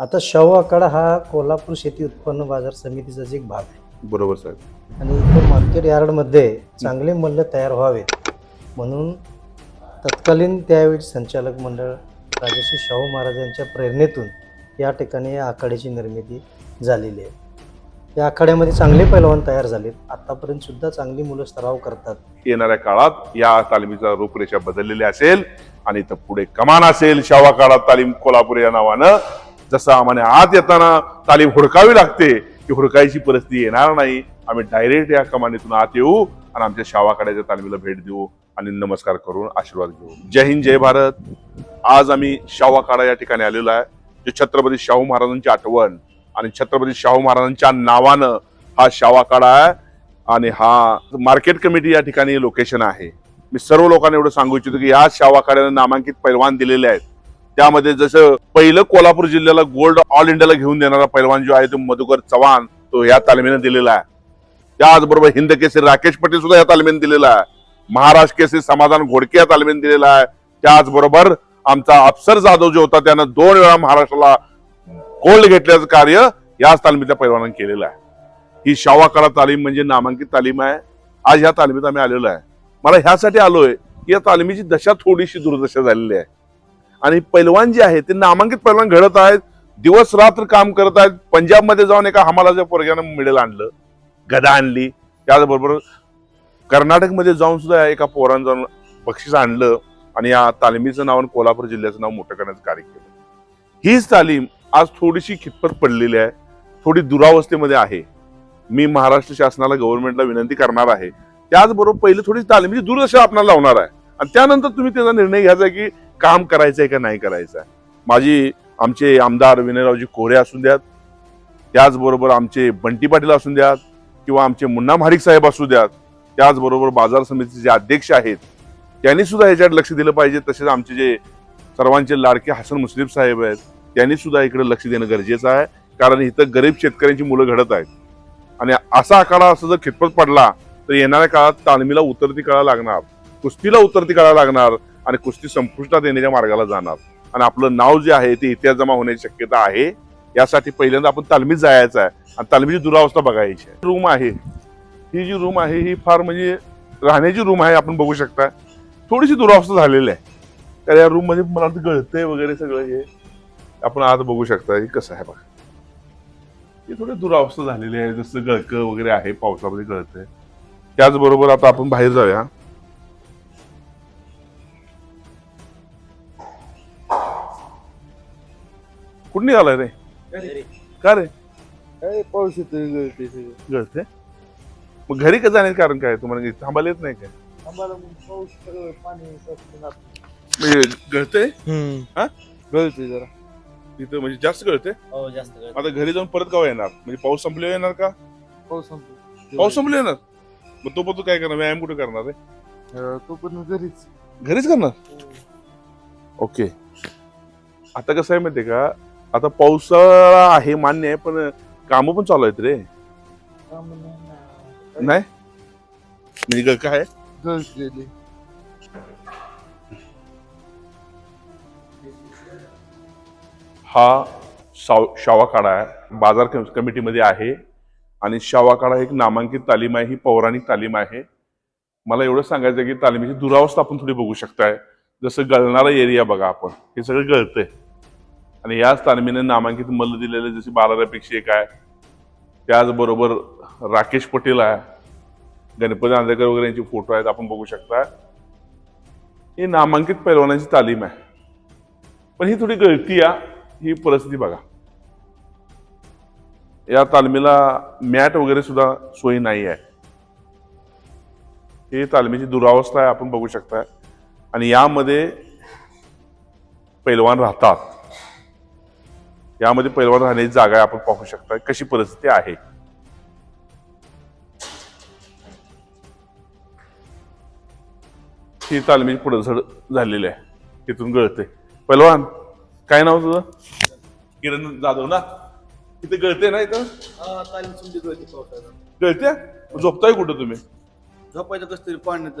आता शाहू आखाडा हा कोल्हापूर शेती उत्पन्न बाजार समितीचाच एक भाग आहे. बरोबर साहेब. आणि इथं मार्केट यार्डमध्ये चांगले मल्ल तयार व्हावेत म्हणून तत्कालीन त्यावेळी संचालक मंडळ राजश्री शाहू महाराज यांच्या प्रेरणेतून या ठिकाणी या आखाड्याची निर्मिती झालेली आहे. या आखाड्यामध्ये चांगले पैलवान तयार झालेत. आतापर्यंत सुद्धा चांगली मुलं सराव करतात. येणाऱ्या काळात या तालमीचा रूपरेषा बदललेली असेल आणि इथं पुढे कमान असेल. शावा काळात तालीम कोल्हापूर या नावानं. जसं आम्हाला आत येताना तालीम हुडकावी लागते की हुडकायची परिस्थिती येणार नाही. आम्ही डायरेक्ट या कमानीतून आत येऊ आणि आमच्या शावाकाड्याच्या तालमीला भेट देऊ आणि नमस्कार करून आशीर्वाद घेऊ. जय हिंद जय भारत. आज आम्ही शावाकाडा या ठिकाणी आलेलो आहे जे छत्रपती शाहू महाराजांची आठवण आणि छत्रपती शाहू महाराजांच्या नावानं हा शावाकाडा आहे आणि हा मार्केट कमिटी या ठिकाणी लोकेशन आहे. मी सर्व लोकांना एवढं सांगू इच्छितो की या शावाकाड्यानं नामांकित पैलवान दिलेले आहेत. त्यामध्ये जसं पहिलं कोल्हापूर जिल्ह्याला गोल्ड ऑल इंडियाला घेऊन देणारा पैलवान जो आहे तो मधुकर चव्हाण तो या तालमीने दिलेला आहे. त्याचबरोबर हिंद केसरी राकेश पटेल सुद्धा या तालमीने दिलेला आहे. महाराष्ट्र केसरी समाधान घोडके या तालमीने दिलेला आहे. त्याचबरोबर आमचा अफसर जाधव जो होता त्यानं दोन वेळा महाराष्ट्राला गोल्ड घेतल्याचं कार्य याच तालमीतल्या पैलवानांनी केलेलं आहे. ही शावाकाला तालीम म्हणजे नामांकित तालीम आहे. आज ह्या तालमीत आम्ही आलेलो आहे. मला ह्यासाठी आलोय की या तालमीची दशा थोडीशी दुर्दशा झालेली आहे. आणि पैलवान जे आहे ते नामांकित पैलवान घडत आहेत. दिवस रात्र काम करत आहेत. पंजाबमध्ये जाऊन एका हमालाच्या पोरग्यानं मिडल आणलं गदा आणली. त्याचबरोबर कर्नाटकमध्ये जाऊन सुद्धा एका पोरानं जाऊन बक्षीस आणलं आणि या तालिमीचं नाव आणि कोल्हापूर जिल्ह्याचं नाव मोठं करण्याचं कार्य केलं. हीच तालीम आज थोडीशी खितपत पडलेली आहे. थोडी दुरावस्थेमध्ये आहे. मी महाराष्ट्र शासनाला गव्हर्नमेंटला विनंती करणार आहे. त्याचबरोबर पहिले थोडी तालमीची दुर्दशा आपल्याला लावणार आहे. आणि त्यानंतर तुम्ही त्याचा निर्णय घ्यायचा की काम करायचं आहे का नाही करायचं आहे माझी आमचे आमदार विनयरावजी कोरे असून द्यात त्याचबरोबर आमचे बंटी पाटील असून द्यात किंवा आमचे मुन्ना महाडिक साहेब असू द्यात त्याचबरोबर बाजार समितीचे जे अध्यक्ष आहेत त्यांनी सुद्धा याच्यात लक्ष दिलं पाहिजे. तसेच आमचे जे सर्वांचे लाडके हसन मुश्रीफ साहेब आहेत त्यांनी सुद्धा इकडे लक्ष देणं गरजेचं आहे. कारण इथं गरीब शेतकऱ्यांची मुलं घडत आहेत. आणि असा आखाडा असं जर खितपत पडला तर येणाऱ्या काळात तालमीला उतरती कळा लागणार. कुस्तीला उतरती करायला लागणार आणि कुस्ती संपुष्टात येण्याच्या मार्गाला जाणार. आणि आपलं नाव जे आहे ते इतिहास जमा होण्याची शक्यता आहे. यासाठी पहिल्यांदा आपण तालमीत जायचं आहे. आणि तालमीची दुरावस्था बघायची आहे. रूम आहे. ही जी रूम आहे ही फार म्हणजे राहण्याची रूम आहे आपण बघू शकता. थोडीशी दुरावस्था झालेली आहे. तर या रूममध्ये मला वाटतं गळतंय वगैरे सगळं हे आपण आज बघू शकता. हे कसं आहे बघा. हे थोडी दुरावस्था झालेली आहे. जसं गळकं वगैरे आहे पावसामध्ये गळतंय. त्याचबरोबर आता आपण बाहेर जाऊया. कुठं निघालाय रे? का रे? काय पाऊस येतोय गळते सगळं. गळते मग घरी का जाण्याचं कारण काय? तुम्हाला थांबायला येत नाही काय आम्हाला मग पाऊस सगळं पाणी साचून आत- म्हणजे गळते हा? गळतंय जरा. तिथं म्हणजे जास्त गळते हो जास्त आता घरी जाऊन परत गाव येणार? म्हणजे पाऊस संपल्यावर येणार का? पाऊस संपतो पाऊस संपले येणार? मग तो पण तू काय करणार? व्यायाम कुठे करणार आहे अं, तो पण घरीच. घरीच करणार? ओके. आता कसं आहे माहितीये का? आता पावसाळा आहे मान्य आहे पण कामं पण चालू आहेत रे. नाही? म्हणजे ग- काय? हा शाव शावाकाडा आहे बाजार कम- कमिटीमध्ये आहे आणि शावाकाडा एक नामांकित तालीम आहे ही पौराणिक तालीम आहे. मला एवढं सांगायचं आहे की तालिमीची दुरावस्था आपण थोडी बघू शकताय. जसं गळणारा एरिया बघा आपण हे सगळं गळतंय. आणि याच तालमीने नामांकित मल्ल दिलेले जसे बालारापेक्षा एक आहे. त्याचबरोबर राकेश पटेल आहे. गणपती आंदेकर वगैरे यांचे फोटो आहेत आपण बघू शकता. ही नामांकित पैलवानाची तालीम आहे. पण ही थोडी गळती आहे ही परिस्थिती बघा. या तालमीला मॅट वगैरे सुद्धा सोयी नाही आहे. ही तालमीची दुरावस्था आहे आपण बघू शकता. आणि यामध्ये पैलवान राहतात. यामध्ये पैलवान राहण्याची जागा आहे आपण पाहू शकता कशी परिस्थिती आहे. ही तालमीची पुढे झड झालेली आहे. तिथून गळते पैलवान काय नाव तुझं? किरण जाधव ना? इथे गळते ना इथं? गळती झोपताय कुठं तुम्ही? झोपायचं कसं तरी पाण्यात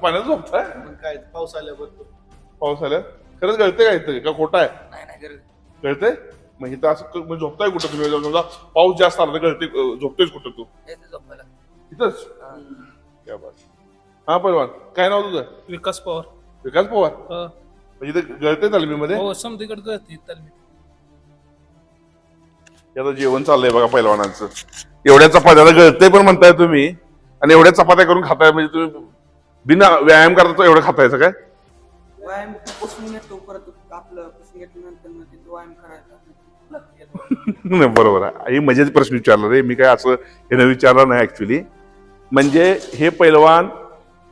पाण्यात झोपताय? काय पाऊस आल्यावर पाऊस आल्यात खरंच गळते का इथं? का खोटा आहे? नाही गळते मग इथं असं म्हणजे झोपताय कुठं तुम्ही? समजा पाऊस जास्त आला तर गळते अं, झोपतोयस कुठं तू? इथंच? क्या बात. हा पैलवान काय नाव तुझं? विकास पवार. विकास पवार? हो. म्हणजे इथं गळते तालमीमध्ये? हो समधीकडे गळती तालमी. हे आता जेवण चाललंय बघा पैलवानांचं एवढ्या चपात्याला गळतंय पण म्हणताय तुम्ही. आणि एवढ्या चपात्या करून खाताय म्हणजे तुम्ही बिना व्यायाम करता तो एवढं खातायचं काय? व्यायाम पुसून येतो परत आपलं घेतल्यानंतर मग तिथं व्यायाम करायचा. नाही. बरोबर आहे. मजेच प्रश्न विचारला रे. मी काय असं हे न विचारलं नाही ऍक्च्युली म्हणजे हे पैलवान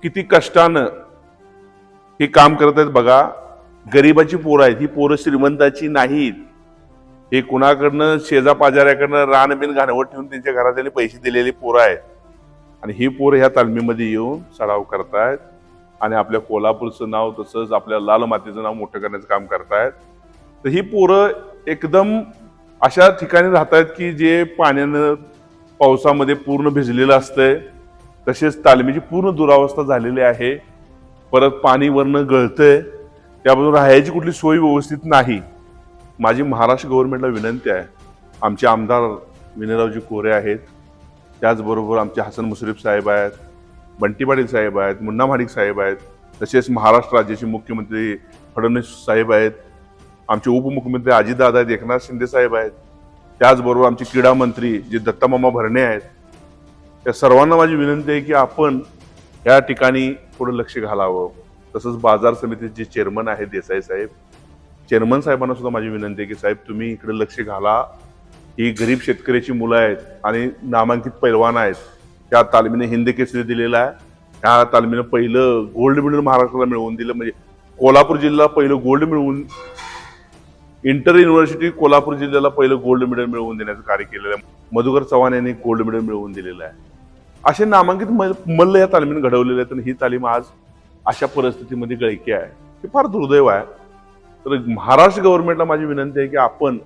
किती कष्टानं हे काम करत आहेत बघा. गरिबाची पोरं आहेत. ही पोरं श्रीमंताची नाहीत. हे कुणाकडनं शेजा पाजाऱ्याकडनं रानबिन घाणवट ठेवून त्यांच्या घरात त्यांनी पैसे दिलेली पोरं आहेत. आणि ही पोरं ह्या तालमीमध्ये येऊन सराव करतायत आणि आपल्या कोल्हापूरचं नाव तसंच आपल्या लाल मातीचं नाव मोठं करण्याचं काम करतायत. तर ही पोरं एकदम अशा ठिकाणी राहत आहेत की जे पाण्यानं पावसामध्ये पूर्ण भिजलेलं असतंय. तसेच तालमीची पूर्ण दुरावस्था झालेली आहे. परत पाणी वरनं गळतंय. त्यापासून राहायची कुठली सोय व्यवस्थित नाही. माझी महाराष्ट्र गव्हर्नमेंटला विनंती आहे. आमचे आमदार विनयरावजी कोरे आहेत. त्याचबरोबर आमचे हसन मुश्रीफ साहेब आहेत बंटी पाटील साहेब आहेत मुन्ना माडिक साहेब आहेत तसेच महाराष्ट्र राज्याचे मुख्यमंत्री फडणवीस साहेब आहेत. आमचे उपमुख्यमंत्री अजितदादा आहेत एकनाथ शिंदे साहेब आहेत. त्याचबरोबर आमचे क्रीडा मंत्री जे दत्तामामा भरणे आहेत त्या सर्वांना माझी विनंती आहे की आपण या ठिकाणी थोडं लक्ष घालावं. तसंच बाजार समितीचे जे चेअरमन आहेत देसाई साहेब चेअरमन साहेबांना सुद्धा माझी विनंती आहे की साहेब तुम्ही इकडे लक्ष घाला. ही गरीब शेतकऱ्याची मुलं आहेत आणि नामांकित पैलवान आहेत. त्या तालमीने हिंद केसरी दिलेला आहे. त्या तालमीनं पहिलं गोल्ड मेडल महाराष्ट्राला मिळवून दिलं. म्हणजे कोल्हापूर जिल्हा पहिलं गोल्ड मिळवून इंटर युनिव्हर्सिटी कोल्हापूर जिल्ह्याला पहिलं गोल्ड मेडल मिळवून देण्याचं कार्य केलेलं आहे. मधुकर चव्हाण यांनी गोल्ड मेडल मिळवून दिलेलं आहे. असे नामांकित मल्ल या तालमीनं घडवलेले आहेत आणि ही तालीम आज अशा परिस्थितीमध्ये गळकी आहे. हे फार दुर्दैव आहे. तर महाराष्ट्र गव्हर्नमेंटला माझी विनंती आहे की आपण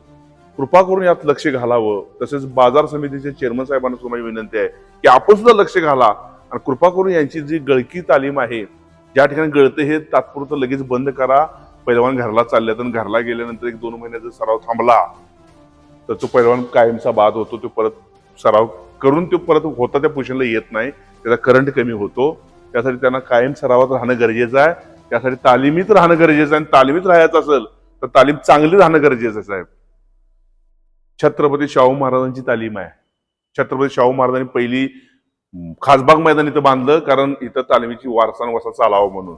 कृपा करून यात लक्ष घालावं. तसेच बाजार समितीचे चेअरमन साहेबांना सुद्धा माझी विनंती आहे की आपण सुद्धा लक्ष घाला आणि कृपा करून यांची जी गळकी तालीम आहे ज्या ठिकाणी गळते हे तात्पुरतं लगेच बंद करा. पैलवान घरला चालल्यात आणि घरला गेल्यानंतर एक दोन महिन्याचा सराव थांबला. तर तो पैलवान कायमचा बाद होतो तो परत सराव करून तो परत होता त्या पोझिशनला येत नाही. त्याचा करंट कमी होतो. त्यासाठी त्यांना कायम सरावात राहणं गरजेचं आहे. त्यासाठी तालिमीत राहणं गरजेचं आहे. आणि तालिमीत राहायचं असेल तर तालीम चांगली राहणं गरजेचं आहे साहेब. छत्रपती शाहू महाराजांची तालीम आहे. छत्रपती शाहू महाराजांनी पहिली खासबाग मैदान इथं बांधलं कारण इथं तालिमीची वारसा वसा चालावं म्हणून.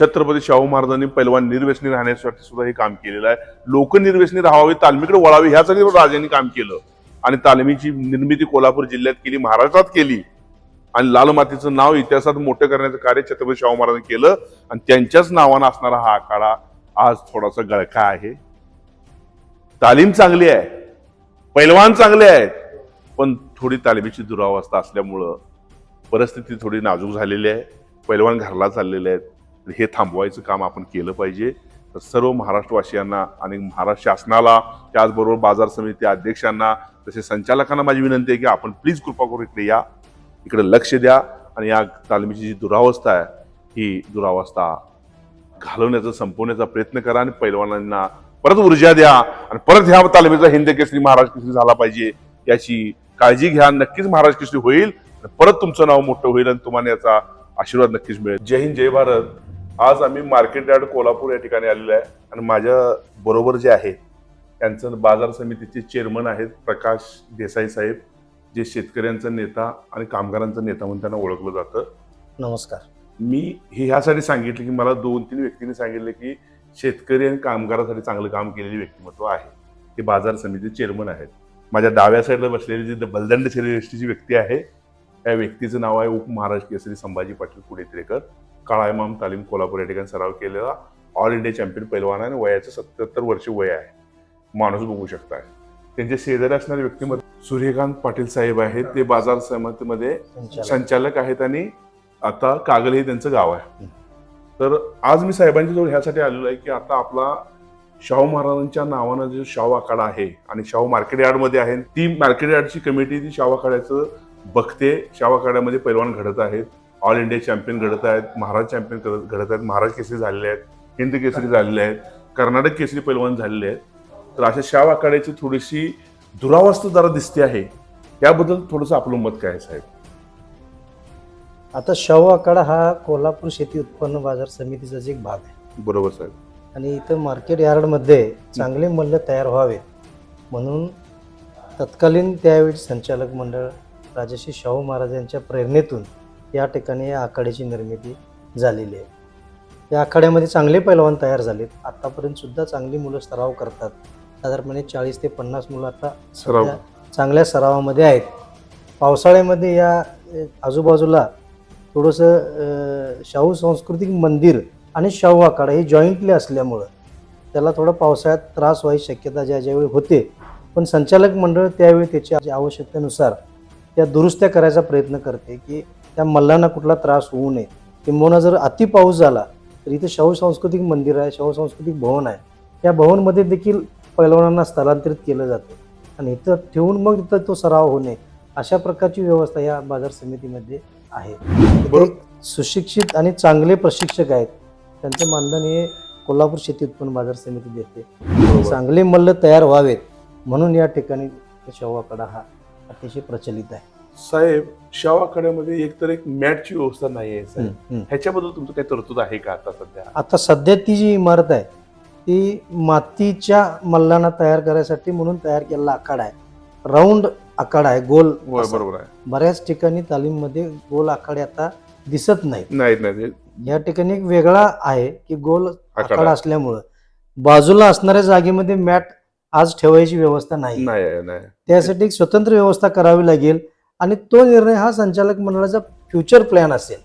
छत्रपती शाहू महाराजांनी पैलवान निर्व्यसनी राहण्यासाठी सुद्धा हे काम केलेलं आहे. लोक निर्व्यसनी राहावे तालमीकडे वळावे ह्यासाठी राजांनी काम केलं. आणि तालमीची निर्मिती कोल्हापूर जिल्ह्यात केली महाराष्ट्रात केली. आणि लाल मातीचं नाव इतिहासात मोठं करण्याचं कार्य छत्रपती शाहू महाराजांनी केलं. आणि त्यांच्याच नावानं असणारा हा आखाडा आज थोडासा गळका आहे. तालीम चांगली आहे. पैलवान चांगले आहेत. पण थोडी तालमीची दुरावस्था असल्यामुळं परिस्थिती थोडी नाजूक झालेली आहे. पैलवान घरला चाललेले आहेत. हे थांबवायचं काम आपण केलं पाहिजे. तर सर्व महाराष्ट्रवासियांना आणि महाराष्ट्र शासनाला त्याचबरोबर बाजार समिती अध्यक्षांना तसे संचालकांना माझी विनंती आहे की आपण प्लीज कृपा करून इकडे या. इकडे लक्ष द्या आणि या तालमीची जी दुरावस्था आहे ही दुरावस्था घालवण्याचा संपवण्याचा प्रयत्न करा आणि पैलवानांना परत ऊर्जा द्या आणि परत ह्या तालमीचा हिंद केसरी महाराज केसरी झाला पाहिजे याची काळजी घ्या. नक्कीच महाराज केसरी होईल परत तुमचं नाव मोठं होईल आणि तुम्हाला याचा आशीर्वाद नक्कीच मिळेल. जय हिंद जय भारत. आज आम्ही मार्केट यार्ड कोल्हापूर या ठिकाणी आलेलो आहे. आणि माझ्या बरोबर जे आहे त्यांचं बाजार समितीचे चेअरमन आहेत प्रकाश देसाई साहेब जे शेतकऱ्यांचा नेता आणि कामगारांचा नेता म्हणून त्यांना ओळखलं जातं. नमस्कार. मी हे ह्यासाठी सांगितलं की मला दोन तीन व्यक्तींनी सांगितलं की शेतकरी आणि कामगारासाठी चांगलं काम केलेले व्यक्तिमत्व आहे. ते बाजार समिती चेअरमन आहेत. माझ्या डाव्या साईडला बसलेली जी बलदंड शरीरष्टीची व्यक्ती आहे त्या व्यक्तीचं नाव आहे उपमहाराष्ट्र केसरी संभाजी पाटील पुणेत्रेकर काळा इमाम तालीम कोल्हापूर या ठिकाणी सराव केलेला ऑल इंडिया चॅम्पियन पैलवान आहे आणि वयाचं सत्याहत्तर वर्ष वय आहे. माणूस बघू शकताय. त्यांचे शेजारी असणारे व्यक्तिमत्व सूर्यकांत पाटील साहेब आहेत. ते बाजार समितीमध्ये संचालक. संचालक आहेत आणि आता कागल हे त्यांचं गाव आहे. तर आज मी साहेबांच्या जवळ ह्यासाठी आलेलो आहे की आता आपला शाहू महाराजांच्या नावानं जे शाहू आखाडा आहे आणि शाहू मार्केट यार्डमध्ये आहे ती मार्केट यार्डची कमिटी ती शाहू आखाड्याचं बघते. शाहू आखाड्यामध्ये पैलवान घडत आहेत. ऑल इंडिया चॅम्पियन घडत आहेत महाराज चॅम्पियन घडत आहेत महाराज केसरी झालेले आहेत हिंद केसरी झालेले आहेत कर्नाटक केसरी पैलवान झालेले आहेत. तर अशा शाव आखाड्याची थोडीशी दुरावस्था जरा दिसते आहे. त्याबद्दल थोडंसं आपलं मत काय साहेब? आता शाहू आखाडा हा कोल्हापूर शेती उत्पन्न बाजार समितीचाच एक भाग आहे. बरोबर साहेब. आणि इथं मार्केट यार्डमध्ये चांगले मल्ल तयार व्हावेत म्हणून तत्कालीन त्यावेळी संचालक मंडळ राजश्री शाहू महाराज यांच्या प्रेरणेतून या ठिकाणी या आखाड्याची निर्मिती झालेली आहे. या आखाड्यामध्ये चांगले पैलवान तयार झालेत. आतापर्यंत सुद्धा चांगली मुलं सराव करतात. साधारणपणे चाळीस ते पन्नास मुलं आता सराव. सध्या चांगल्या सरावामध्ये आहेत. पावसाळ्यामध्ये या आजूबाजूला थोडंसं शाहू सांस्कृतिक मंदिर आणि शाहू आखाडा हे जॉईंटली असल्यामुळं त्याला थोडा पावसाळ्यात त्रास व्हायची शक्यता ज्या ज्यावेळी होते. पण संचालक मंडळ त्यावेळी त्याच्या आवश्यकतेनुसार त्या दुरुस्त्या करायचा प्रयत्न करते की त्या मल्लांना कुठला त्रास होऊ नये. किंबहुना जर अति पाऊस झाला तर इथं शाहू सांस्कृतिक मंदिर आहे शाहू सांस्कृतिक भवन आहे. त्या भवनमध्ये देखील पैलवानांना स्थलांतरित केलं जातं. आणि इथं ठेवून मग इथं तो सराव होणे अशा प्रकारची व्यवस्था या बाजार समितीमध्ये आहे. सुशिक्षित आणि चांगले प्रशिक्षक आहेत. त्यांचं मानधन हे कोल्हापूर शेती उत्पन्न बाजार समिती देते. चांगले मल्ल तयार व्हावेत म्हणून या ठिकाणी शवाकडा हा अतिशय प्रचलित आहे. साहेब शाव आखाड्यामध्ये एकतर एक मॅटची व्यवस्था नाही आहे साहेब. ह्याच्याबद्दल तुमचं काही तरतूद आहे का आता सध्या? आता सध्या ती जी इमारत आहे ती मातीच्या मल्लांना तयार करायसाठी म्हणून तयार केलेला आखाडा आहे. राऊंड आखाडा आहे गोल. बरोबर आहे. बऱ्याच ठिकाणी तालीममध्ये गोल आखाडे आता दिसत नाही या ठिकाणी एक वेगळा आहे की गोल आखाडा. असल्यामुळं. बाजूला असणाऱ्या जागेमध्ये मॅट आज ठेवायची व्यवस्था नाही. त्यासाठी एक स्वतंत्र व्यवस्था करावी लागेल. आणि तो निर्णय हा संचालक मंडळाचा फ्युचर प्लॅन असेल.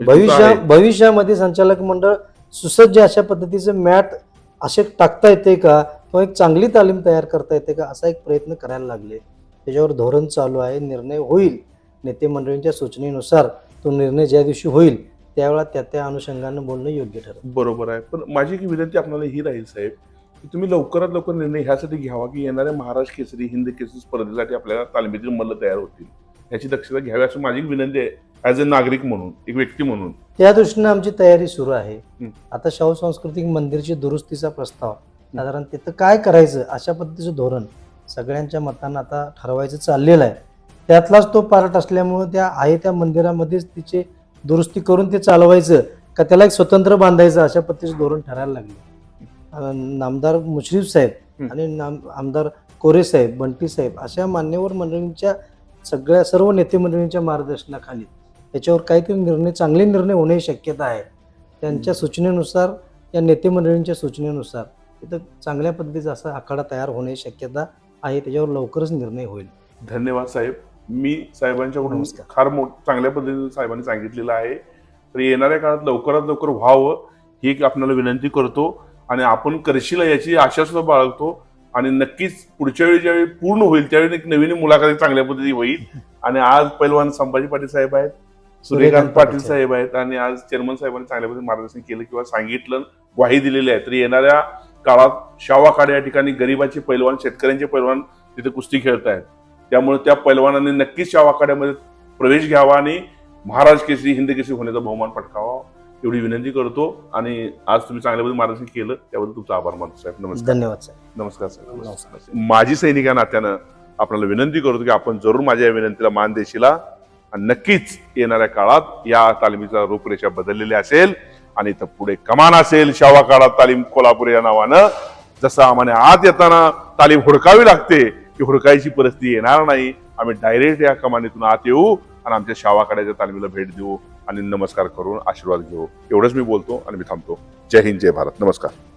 भविष्या. भविष्यामध्ये संचालक मंडळ सुसज्ज अशा पद्धतीचं मॅट असे टाकता येते का? किंवा एक चांगली तालीम तयार करता येते का? असा एक प्रयत्न करायला लागले. त्याच्यावर धोरण चालू आहे निर्णय होईल. नेते मंडळींच्या सूचनेनुसार तो निर्णय ज्या दिवशी होईल त्यावेळा त्या त्या अनुषंगानं बोलणं योग्य ठरेल. बरोबर आहे. पण माझी विनंती आपल्याला ही राहील साहेब की तुम्ही लवकरात लवकर निर्णय ह्यासाठी घ्यावा की येणाऱ्या महाराष्ट्र केसरी हिंद केसरी स्पर्धेसाठी आपल्याला तालमीतील मल्ल तयार होतील. याची दक्षता घ्यावी अशी माझी विनंती आहे ॲज अ नागरिक म्हणून एक व्यक्ती म्हणून. त्या दृष्टीनं आमची तयारी सुरू आहे. आता शाहू सांस्कृतिक मंदिरची दुरुस्तीचा प्रस्ताव साधारण तिथं काय करायचं अशा पद्धतीचं धोरण सगळ्यांच्या मतानं आता ठरवायचं चाललेलं आहे. त्यातलाच तो पार्ट असल्यामुळं त्या आहे त्या मंदिरामध्येच तिचे दुरुस्ती करून ते चालवायचं का त्याला एक स्वतंत्र बांधायचं अशा पद्धतीचं धोरण ठरायला लागले. नामदार मुश्रीफ साहेब. आणि नाम आमदार कोरे साहेब बंटी साहेब अशा मान्यवर मंडळींच्या सगळ्या सर्व नेते मंडळींच्या मार्गदर्शनाखाली त्याच्यावर काहीतरी निर्णय चांगले निर्णय होण्याची शक्यता आहे. त्यांच्या सूचनेनुसार या नेते मंडळींच्या सूचनेनुसार तिथं चांगल्या पद्धतीचा असा आखाडा तयार होण्याची शक्यता आहे त्याच्यावर लवकरच निर्णय होईल. धन्यवाद साहेब. मी साहेबांच्याकडून. फार मोठ चांगल्या पद्धतीने साहेबांनी सांगितलेलं आहे. तर येणाऱ्या काळात लवकरात लवकर व्हावं ही आपल्याला विनंती करतो. आणि आपण करशील याची आशा सुद्धा बाळगतो. आणि नक्कीच पुढच्या वेळी ज्यावेळी पूर्ण होईल त्यावेळी एक नवीन मुलाखत चांगल्या पद्धती होईल. आणि आज पैलवान संभाजी पाटील साहेब आहेत सूर्यकांत पाटील साहेब आहेत आणि आज चेअरमन साहेबांनी चांगल्या पद्धतीने मार्गदर्शन केलं किंवा सांगितलं ग्वाही दिलेली आहे. तर येणाऱ्या काळात शावाखाडे या ठिकाणी गरिबाचे पैलवान शेतकऱ्यांचे पैलवान तिथे कुस्ती खेळत आहेत. त्यामुळे त्या पैलवानांनी नक्कीच शावाखाड्यामध्ये प्रवेश घ्यावा आणि महाराज केसरी हिंद केसरी होण्याचा बहुमान पटकावा. एवढी विनंती करतो आणि आज तुम्ही चांगल्या पद्धतीने मार्गदर्शन केलं त्याबद्दल तुमचा आभार मानतो साहेब. नमस्कार. धन्यवाद साहेब. नमस्कार साहेब. नमस्कार. माजी सैनिक या नात्यानं आपल्याला विनंती करतो की आपण जरूर माझ्या या विनंतीला मान देशीला आणि नक्कीच येणाऱ्या काळात या तालमीचा रूपरेषा बदललेली असेल आणि इथं पुढे कमान असेल. शावा काळात तालीम कोल्हापूर या नावानं. जसं आम्हाला आत येताना तालीम हुडकावी लागते की हुडकायची परिस्थिती येणार नाही. आम्ही डायरेक्ट या कमानीतून आत येऊ आणि आमच्या शावाकड्याच्या तालमीला भेट देऊ. आणि नमस्कार करून आशीर्वाद घेऊ. एवढंच मी बोलतो आणि मी थांबतो. जय हिंद जय भारत. नमस्कार.